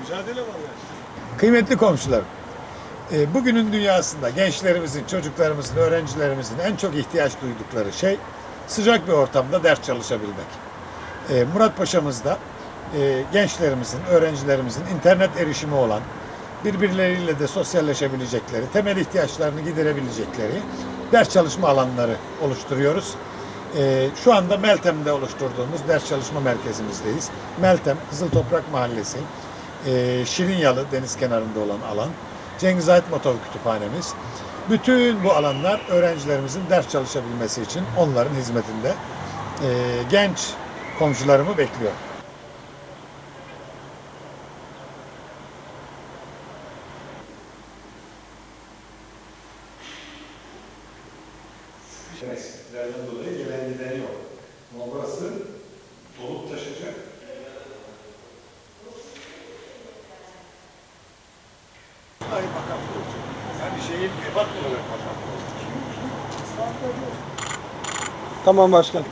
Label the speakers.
Speaker 1: Mücadele var ya.
Speaker 2: Kıymetli komşular, e, bugünün dünyasında gençlerimizin, çocuklarımızın, öğrencilerimizin en çok ihtiyaç duydukları şey sıcak bir ortamda ders çalışabilmek. E, Murat Paşa'mız da e, gençlerimizin, öğrencilerimizin internet erişimi olan, birbirleriyle de sosyalleşebilecekleri, temel ihtiyaçlarını giderebilecekleri ders çalışma alanları oluşturuyoruz. E, Şu anda Meltem'de oluşturduğumuz ders çalışma merkezimizdeyiz. Meltem, Kızıl Toprak Mahallesi, e, Şirinyalı deniz kenarında olan alan, Cengiz Ait Motor Kütüphanemiz. Bütün bu alanlar öğrencilerimizin ders çalışabilmesi için onların hizmetinde. E, genç komşularımı bekliyor. Eksikliklerden dolayı gelen gideni yok. Ama burası dolup taşacak. Ay bakalım. Yani şehir olarak bakalım.
Speaker 3: Tamam başkan.